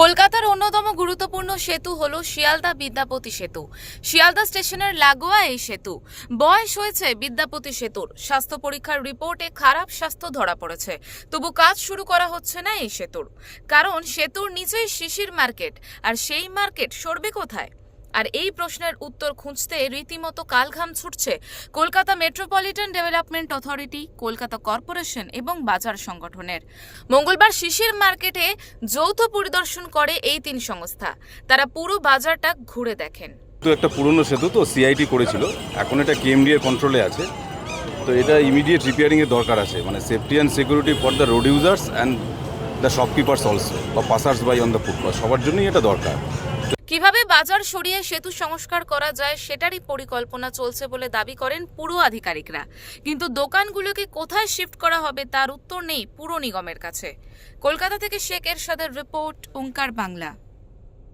কলকাতার অন্যতম গুরুত্বপূর্ণ সেতু হল শিয়ালদা বিদ্যাপতি সেতু। শিয়ালদা স্টেশনের লাগোয়া এই সেতু। বয়স হয়েছে বিদ্যাপতি সেতুর। স্বাস্থ্য পরীক্ষার রিপোর্টে খারাপ স্বাস্থ্য ধরা পড়েছে। তবু কাজ শুরু করা হচ্ছে না এই সেতুর। কারণ সেতুর নিচেই শিশির মার্কেট। আর সেই মার্কেট সরবে কোথায়? আর এই প্রশ্নের উত্তর খুঁজতে রীতিমতো কালঘাম ছুটছে Kolkata metropolitan development authority, Kolkata corporation এবং বাজার সংগঠনের। মঙ্গলবার শিশির মার্কেটে যৌথ পরিদর্শন করে এই তিন সংস্থা। তারা পুরো বাজারটা ঘুরে দেখেন। তো একটা পুরনো সেতু তো সিআইটি করেছিল। এখন এটা কেএমডি এর কন্ট্রোলে আছে। তো এটা ইমিডিয়েট রিপেয়ারিং এর দরকার আছে। মানে safety and security for the road users and the shopkeepers also বা passers by on the footpath সবার জন্যই এটা দরকার। বাজার সরিয়ে সেতু সংস্কার করা যায়, সেটারই পরিকল্পনা চলছে বলে দাবি করেন পুর আধিকারিকরা। কিন্তু দোকানগুলোকে কোথায় শিফট করা হবে তার উত্তর নেই পুর নিগমের কাছে। কলকাতা থেকে শেখ এরশাদের রিপোর্ট ওঙ্কার বাংলা।